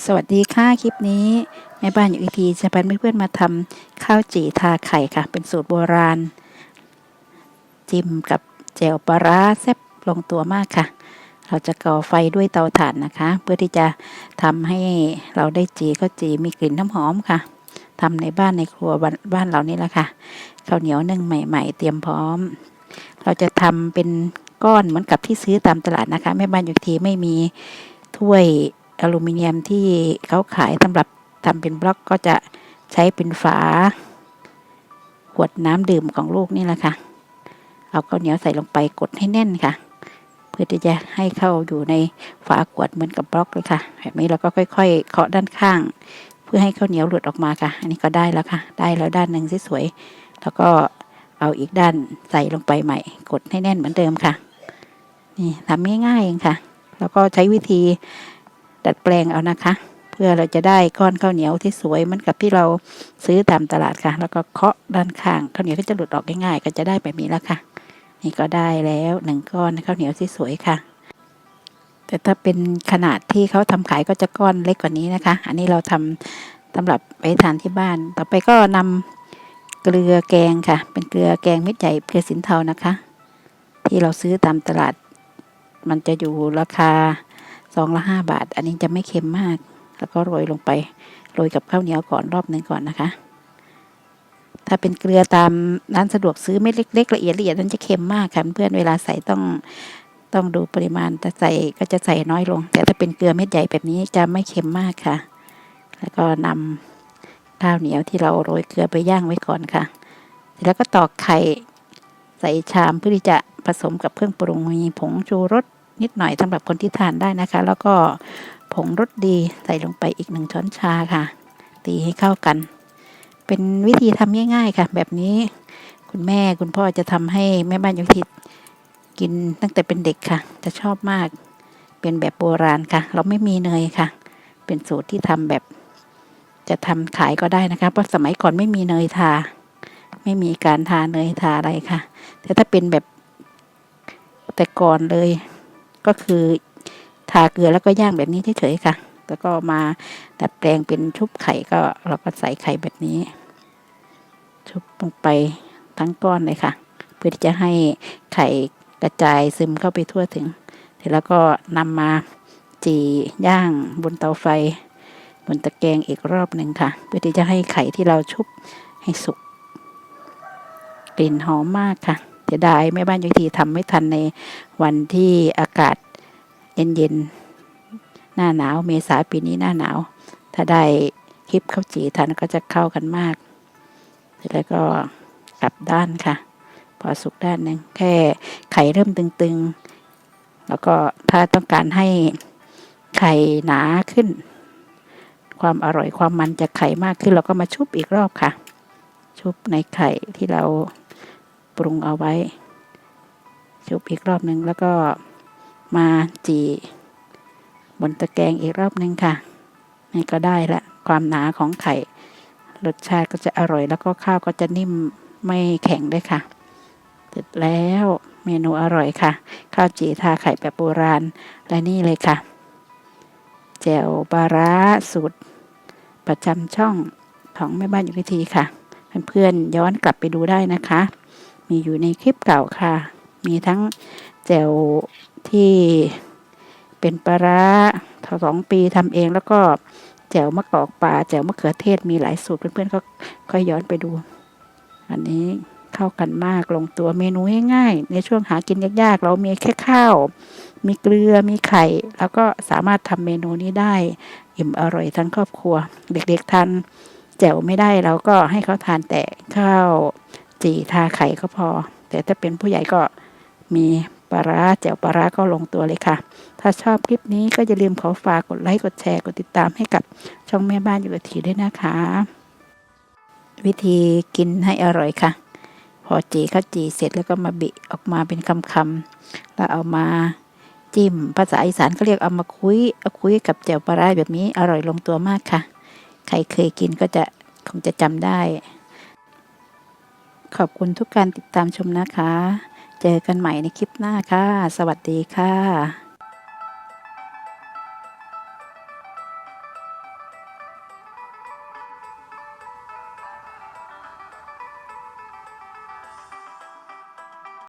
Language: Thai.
สวัสดีค่ะคลิปนี้แม่บ้านอยู่อีทีจะพาเพื่อนๆมาทำข้าวจี่ทาไข่ค่ะ เป็นสูตรโบราณ จิ้มกับแจ่วปลาร้าแซ่บลงตัวมากค่ะ เราจะก่อไฟด้วยเตาถ่านนะคะ เพื่อที่จะทำให้เราได้จีข้าวจีมีกลิ่นน้ำหอมค่ะทำในบ้านในครัวบ้านบ้านเรานี่แหละค่ะข้าวเหนียวนึ่งใหม่ ๆ เตรียมพร้อม เราจะทำเป็นก้อนเหมือนกับที่ซื้อตามตลาดนะคะแม่บ้านอยู่อีทีไม่มีถ้วย อลูมิเนียมที่เขาขายสำหรับทำเป็นบล็อกก็จะใช้เป็นฝา ขวดน้ำดื่มของลูกนี่แหละค่ะ เอาข้าวเหนียวใส่ลงไปกดให้แน่นค่ะ เพื่อที่จะให้เข้าอยู่ในฝาขวดเหมือนกับบล็อกเลยค่ะ แบบนี้เราก็ค่อย ๆ เคาะด้านข้าง เพื่อให้ข้าวเหนียวหลุดออกมาค่ะ อันนี้ก็ได้แล้วค่ะ ได้แล้วด้านหนึ่งสวยๆแล้วก็เอาอีกด้านใส่ลงไปใหม่ กดให้แน่นเหมือนเดิมค่ะ นี่ทำง่ายๆเองค่ะ แล้วก็ใช้วิธี ดัดแปลงเอานะคะ เพื่อเราจะได้ก้อนข้าวเหนียวที่สวยเหมือนกับที่เราซื้อตามตลาดค่ะ แล้วก็เคาะด้านข้างข้าวเหนียวก็จะหลุดออกง่ายๆ ก็จะได้แบบนี้แล้วค่ะ นี่ก็ได้แล้วหนึ่งก้อนข้าวเหนียวที่สวยค่ะ แต่ถ้าเป็นขนาดที่เขาทำขายก็จะก้อนเล็กกว่านี้นะคะ อันนี้เราทำสำหรับไปทานที่บ้าน ต่อไปก็นำเกลือแกงค่ะ เป็นเกลือแกงเม็ดใหญ่เกลือสินเทานะคะ ที่เราซื้อตามตลาด มันจะอยู่ราคา ซองละห้าบาท อันนี้จะไม่เค็มมาก แล้วก็โรยลงไป โรยกับข้าวเหนียวก่อนรอบหนึ่งก่อนนะคะ ถ้าเป็นเกลือตามร้านสะดวกซื้อเม็ดเล็กๆละเอียดละเอียดนั้นจะเค็มมากค่ะเพื่อนเวลาใส่ต้องต้องดูปริมาณแต่ใส่ก็จะใส่น้อยลง แต่ถ้าเป็นเกลือเม็ดใหญ่แบบนี้จะไม่เค็มมากค่ะ แล้วก็นำข้าวเหนียวที่เราโรยเกลือไปย่างไว้ก่อนค่ะ แล้วก็ตอกไข่ใส่ชามเพื่อที่จะผสมกับเครื่องปรุงมีผงชูรส นิดหน่อยสำหรับคนที่ทานได้นะคะ แล้วก็ผงรสดีใส่ลงไปอีกหนึ่งช้อนชาค่ะ ตีให้เข้ากัน เป็นวิธีทำง่าย ๆค่ะ แบบนี้คุณแม่คุณพ่อจะทำให้แม่บ้านยุทิศกินตั้งแต่เป็นเด็กค่ะ จะชอบมาก เป็นแบบโบราณค่ะ เราไม่มีเนยค่ะ เป็นสูตรที่ทำแบบ จะทำขายก็ได้นะคะ เพราะสมัยก่อนไม่มีเนยทา ไม่มีการทาเนยทาอะไรค่ะ แต่ถ้าเป็นแบบแต่ก่อนเลย ก็คือทาเกลือแล้วก็ย่างแบบนี้เฉยๆค่ะ แล้วก็มาดัดแปลงเป็นชุบไข่ก็เราก็ใส่ไข่แบบนี้ ชุบลงไปทั้งก้อนเลยค่ะ เพื่อที่จะให้ไข่กระจายซึมเข้าไปทั่วถึง เสร็จแล้วก็นำมาจีย่างบนเตาไฟ บนตะแกรงอีกรอบหนึ่งค่ะ เพื่อที่จะให้ไข่ที่เราชุบให้สุกกลิ่นหอมมากค่ะ จะได้แม่บ้านยุทีทำไม่ทันในวันที่อากาศเย็นๆหน้าหนาว เมษาปีนี้หน้าหนาว ถ้าได้คลิปข้าวจีทันก็จะเข้ากันมากแล้วก็กลับด้านค่ะ พอสุกด้านหนึ่งแค่ไข่เริ่มตึงๆ แล้วก็ถ้าต้องการให้ไข่หนาขึ้น ความอร่อยความมันจากไข่มากขึ้น เราก็มาชุบอีกรอบค่ะ ชุบในไข่ที่เรา ปรุงเอาไว้ ชุบอีกรอบหนึ่งแล้วก็มาจีบนตะแกรงอีกรอบหนึ่งค่ะ นี่ก็ได้ละความหนาของไข่ รสชาติก็จะอร่อย แล้วก็ข้าวก็จะนิ่มไม่แข็งด้วยค่ะ เสร็จแล้วเมนูอร่อยค่ะ ข้าวจีทาไข่แบบโบราณ และนี่เลยค่ะ แจ่วปลาร้าสูตร ประจำช่องของแม่บ้านยุทธีค่ะ เพื่อนๆย้อนกลับไปดูได้นะคะ มีอยู่ในคลิปเก่าค่ะ มีทั้งแจ่วที่เป็นปลาร้าสองปีทำเองแล้วก็แจ่วมะกอกป่าแจ่วมะเขือเทศมีหลายสูตรเพื่อนๆก็ค่อยย้อนไปดู อันนี้เข้ากันมากลงตัวเมนูง่ายๆในช่วงหากินยากๆ เรามีแค่ข้าว มีเกลือมีไข่ แล้วก็สามารถทำเมนูนี้ได้ อิ่มอร่อยทั้งครอบครัว เด็กๆทานแจ่วไม่ได้เราก็ให้เขาทานแต่ข้าว จีทาไข่ก็พอ แต่ถ้าเป็นผู้ใหญ่ก็มีปลาร้าแจ่วปลาร้าก็ลงตัวเลยค่ะ ถ้าชอบคลิปนี้ก็อย่าลืมขอฝากกดไลค์กดแชร์กดติดตามให้กับช่องแม่บ้านอยู่กับทีด้วยนะคะ วิธีกินให้อร่อยค่ะ พอจีข้าวจีเสร็จแล้วก็มาบิออกมาเป็นคำๆแล้วเอามาจิ้ม ภาษาอีสานเขาเรียกเอามาคุยเอาคุยกับแจ่วปลาร้าแบบนี้อร่อยลงตัวมากค่ะ ใครเคยกินก็จะคงจะจำได้ ขอบคุณทุกการติดตามชมนะคะ เจอกันใหม่ในคลิปหน้าค่ะ สวัสดีค่ะ